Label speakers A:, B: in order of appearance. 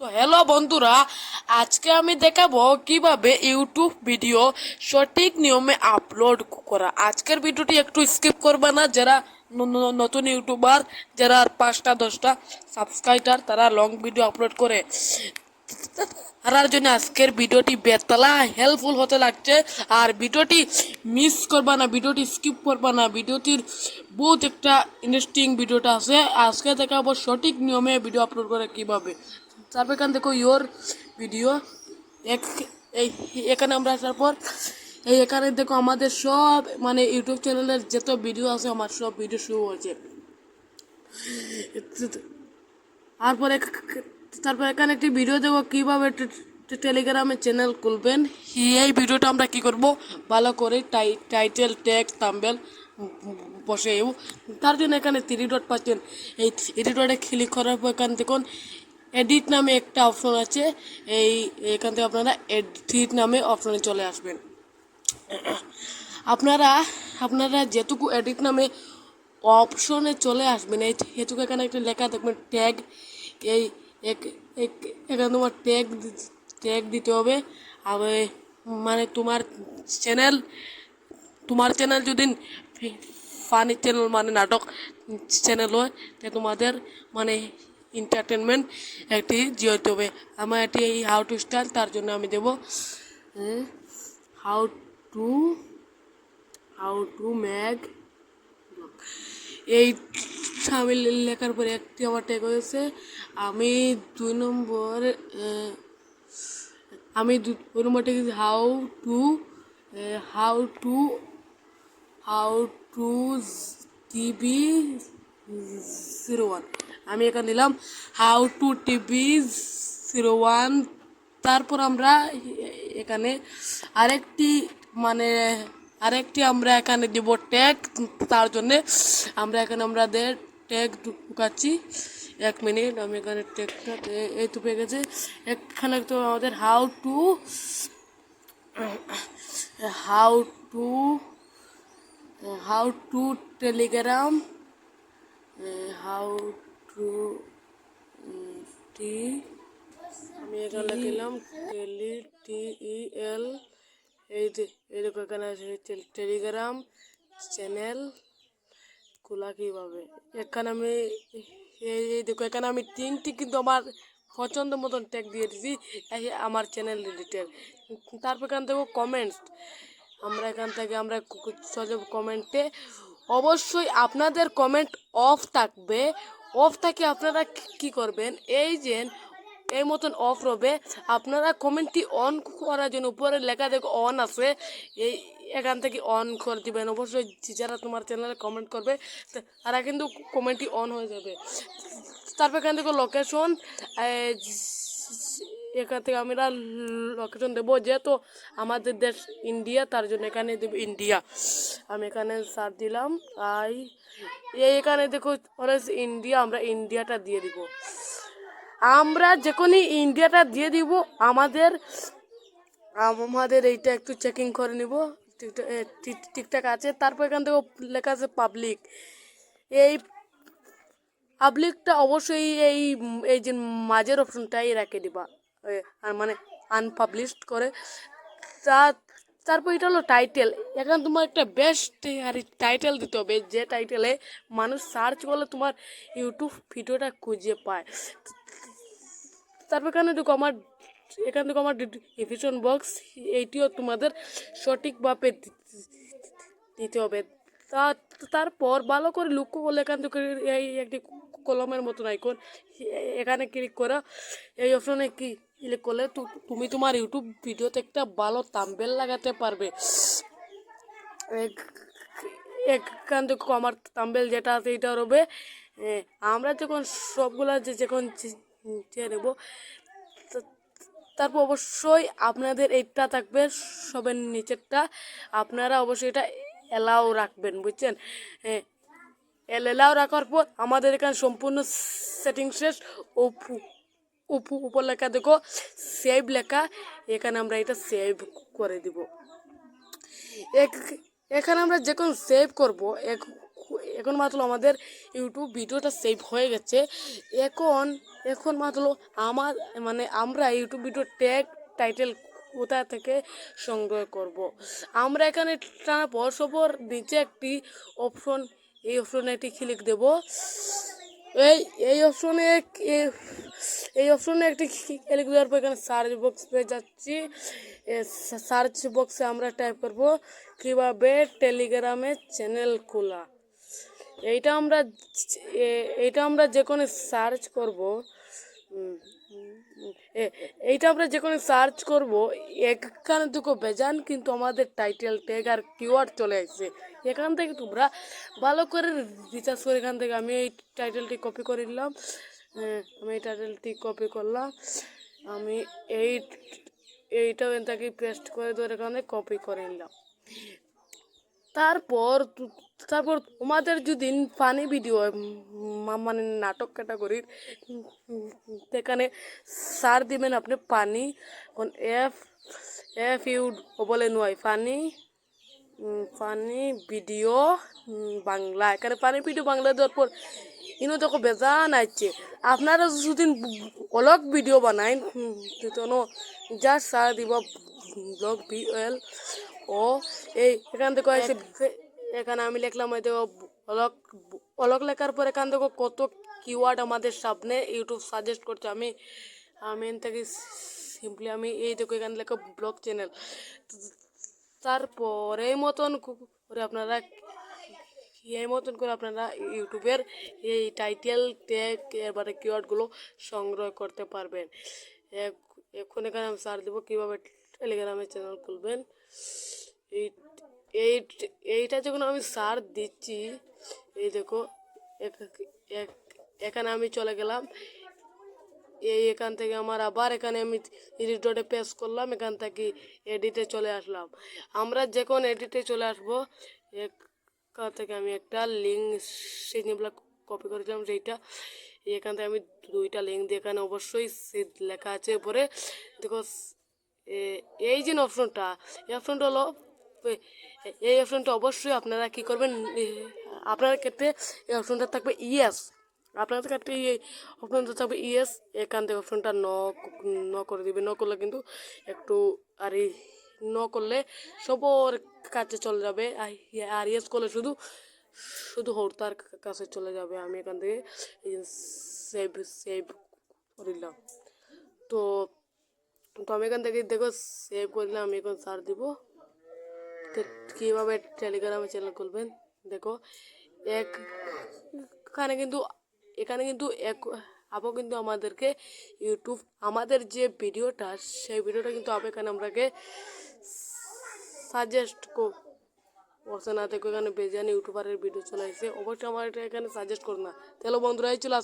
A: তো হ্যালো বন্ধুরা, আজকে আমি দেখাবো কীভাবে ইউটিউব ভিডিও সঠিক নিয়মে আপলোড করা। আজকের ভিডিওটি একটু স্কিপ করবে না, যারা নতুন ইউটিউবার যারা পাঁচটা, দশটা সাবস্ক্রাইবার তারা লং ভিডিও আপলোড করে তার জন্য আজকের ভিডিওটি বেতলা হেল্পফুল হতে লাগছে। আর ভিডিওটি মিস করবা না ভিডিওটি স্কিপ করবা না। ভিডিওটির বহুত একটা ইন্টারেস্টিং ভিডিওটা আছে। আজকে দেখাবো সঠিক নিয়মে ভিডিও আপলোড করে কীভাবে। তারপর এখান দেখো ইয়োর ভিডিও এক, এই, এখানে আমরা আসার পর, এই এখানে দেখো আমাদের সব মানে ইউটিউব চ্যানেলের যত ভিডিও আছে, আমার সব ভিডিও শুরু হয়েছে। তারপরে তারপর এখানে একটি ভিডিও দেবো কীভাবে টেলিগ্রামে চ্যানেল খুলবেন। এই ভিডিওটা আমরা কি করব? ভালো করে টাই টাইটেল ট্যাগ তাম্বেল বসে তার জন্য এখানে থ্রি ডট পাচ্ছেন। এই থ্রি ডটে ক্লিক করার পর এখানে দেখুন এডিট নামে একটা অপশন আছে। এই, এখান থেকে আপনারা এডিট নামে অপশনে চলে আসবেন। আপনারা আপনারা যেটুকু এডিট নামে অপশনে চলে আসবেন, এই হেতুকে এখানে একটা লেখা দেখবেন ট্যাগ। এই, এক- এখানে তোমার ট্যাগ ট্যাগ দিতে হবে। আবার মানে তোমার চ্যানেল তোমার চ্যানেল যদি ফানি চ্যানেল মানে নাটক চ্যানেল হয়, তা তোমাদের মানে এন্টারটেনমেন্ট একটি জিওতে হবে আমার এটি এই হাউ টু স্টার্ট তার জন্য আমি দেবো হাউ টু হাউ টু ম্যাগ এই সামিল লেখার পরে একটি আমার ট্যাগ হয়েছে আমি দুই নম্বর আমি দুই number tag how to how to how to TV zero one আমি এখানে নিলাম how to TV zero one তারপর আমরা এখানে আরেকটি মানে আরেকটি আমরা এখানে দিব ট্যাগ তার জন্যে আমরা এখানে আমাদের ট্যাগ ঢুকাচ্ছি। এক মিনিট, আমি এখানে ট্যাগটা এই তো পেয়ে গেছে। এখানে তো আমাদের how to how to how to Telegram how to T আমি এখানে লিখলাম টেলি টি ই এল এই যে এরকম এখানে আছে টেলিগ্রাম চ্যানেল খোলা কীভাবে? এখানে আমি এই এই দেখো এখানে আমি তিনটি কিন্তু আমার পছন্দ মতন ট্যাগ দিয়ে দিছি এই আমার চ্যানেল রিলেটেড তারপর এখান থেকে কমেন্টস আমরা এখান থেকে আমরা সহজে কমেন্টে অবশ্যই আপনাদের কমেন্ট অফ থাকবে। অফ থাকে আপনারা কি- করবেন? এই যে, এই মতন অফ রবে। আপনারা কমেন্টটি অন করার জন্য উপরে লেখা দেখো অন আছে। এই, এখান থেকে অন করে দিবেন। অবশ্যই যারা তোমার চ্যানেলে কমেন্ট করবে তারা কিন্তু কমেন্টটি অন হয়ে যাবে। তারপর এখান থেকে লোকেশন এখান থেকে আমরা লোকেশন দেবো, যেহেতু আমাদের দেশ ইন্ডিয়া তার জন্য এখানে দেবো ইন্ডিয়া আমি এখানে সার্চ দিলাম, আই এখানে দেখো ইন্ডিয়া আমরা ইন্ডিয়াটা দিয়ে দিব। আমরা যখনই ইন্ডিয়াটা দিয়ে দিব, আমাদের আমাদের এইটা একটু চেকিং করে নিব ঠিকঠাক আছে, তারপর এখান থেকে লেখা আছে পাবলিক এই পাবলিকটা অবশ্যই এই এই যে মাঝের অপশনটাই রেখে দিবা। মানে আনপাবলিশড করে। তা, তারপর এটা হলো টাইটেল এখন তোমার একটা বেস্ট আর টাইটেল দিতে হবে, যে টাইটেলে মানুষ সার্চ করলে তোমার ইউটিউব ভিডিওটা খুঁজে পায়। তারপর এখানে দেখো আমার, এখান থেকে আমার ডিভিশন বক্স এইটিও তোমাদের সঠিকভাবে দিতে হবে। তা, তারপর ভালো করে লক্ষ্য করলে এখান থেকে এই একটি কলমের মতন আইকন এখানে ক্লিক করা। এই অপশনে কি ক্লিক করলে তুমি তোমার ইউটিউব ভিডিওতে একটা ভালো তাম্বেল লাগাতে পারবে। এখান থেকে আমার তাম্বেল যেটা আছে এটা হবে আমরা যখন সবগুলা যে যখন চেয়ে নেব তারপর অবশ্যই আপনাদের এইটা থাকবে সবের নিচেরটা। আপনারা অবশ্যই এটা এলাও রাখবেন, বুঝছেন? এলাও রাখার পর আমাদের এখানে সম্পূর্ণ সেটিং শেষ। উপ- উপ- লেখা দেখো সেভ লেখা, এখানে আমরা এটা সেভ করে দিব। এখানে আমরা যখন সেভ করব এখন মাত্র আমাদের ইউটিউব ভিডিওটা সেভ হয়ে গেছে। এখন এখন মাত্র আমার মানে আমরা ইউটিউব ভিডিও ট্যাগ টাইটেল কোথা থেকে সংগ্রহ করব। আমরা এখানে টানা পর সপর নিচে একটি অপশন এই অপশনে একটি ক্লিক দেব। এই এই অপশনে এই অপশনে একটি দেওয়ার পর এখানে সার্চ বক্স পেয়ে যাচ্ছি। সার্চ বক্সে আমরা টাইপ করব, কীভাবে টেলিগ্রামে চ্যানেল খোলা? এইটা আমরা এইটা আমরা যে কোনো সার্চ করব। এইটা আমরা যে কোনো সার্চ করব, এখানে দুটো বেজান কিন্তু আমাদের টাইটেল ট্যাগ আর কিওয়ার্ড চলে আসছে। এখান থেকে তোমরা ভালো করে রিচার্জ করে এখান থেকে আমি এই টাইটেলটি কপি করে নিলাম। আমি এই টাইটেলটি কপি করলাম। আমি এই এইটা থেকে পেস্ট করে ধরে এখানে কপি করে নিলাম। তারপর তারপর তোমাদের যদি ফানি ভিডিও মানে নাটক ক্যাটাগরির সেখানে সার দিবেন আপনি পানি এফ এফ ইউ বলে নয়, ফানি ফানি ভিডিও বাংলা, এখানে ফানি ভিডিও বাংলা দেওয়ার পর ইনো দেখো বেজান আছে আপনারা যদি অলগ ভিডিও বানাইন তো যা সার দিব ব্লগ, বি এল ও, এই, এখান থেকে এখানে আমি লিখলাম দেখো অলক অলক লেখার পর এখান থেকে কত কিওয়ার্ড আমাদের সামনে ইউটিউব সাজেস্ট করছে। আমি আমি এখান থেকে সিম্পলি আমি এই দেখো এখানে লেখা ব্লগ চ্যানেল তারপর এই মতন করে আপনারা এই মতন করে আপনারা ইউটিউবের এই টাইটেল ট্যাগ এবারে কিওয়ার্ডগুলো সংগ্রহ করতে পারবেন। এখন এখানে আমি সার দেবো কীভাবে টেলিগ্রামে চ্যানেল খুলবেন। এই এই এইটা যখন আমি সার দিচ্ছি, এই দেখো এখানে আমি চলে গেলাম। এই এখান থেকে আমার আবার এখানে আমি এডিট ডটে পেস্ট করলাম, এখান থেকে এডিটে চলে আসলাম। আমরা যখন এডিটে চলে আসব, এখান থেকে আমি একটা লিঙ্ক নিয়ে কপি করেছিলাম সেইটা। এখান থেকে আমি দুইটা লিঙ্ক দিয়ে এখানে অবশ্যই লেখা আছে উপরে। দেখো এই যে অপশনটা এই অপশনটা হলো এই অপশনটা অবশ্যই আপনারা কি করবেন এ, আপনার ক্ষেত্রে এই অপশনটা থাকবে ইয়েস আপনাদের ক্ষেত্রে এই অপশনটা থাকবে ইয়েস এখান থেকে অপশনটা ন ন করে দিবে ন করলে কিন্তু একটু আর এই ন করলে সবর কাছে চলে যাবে আর ইয়ে- ইয়েস করলে শুধু শুধু হরতার কাছে চলে যাবে আমি এখান থেকে সেভ সেভ করে দিলাম। তো তো আমি এখান থেকে দেখো সেভ করে দিলাম, আমি এখন সার দিব। তো কীভাবে টেলিগ্রামে চ্যানেল খুলবেন? দেখো, এক, এখানে কিন্তু এখানে কিন্তু এক আপও কিন্তু আমাদেরকে ইউটিউব আমাদের যে ভিডিওটা, সেই ভিডিওটা কিন্তু আপনি এখানে আমরাকে সাজেস্ট করছে না দেখো এখানে বেজান ইউটিউবারের ভিডিও চলে আসছে অবশ্যই আমার এটা এখানে সাজেস্ট করো না। তাহলে বন্ধুরা, এই চলে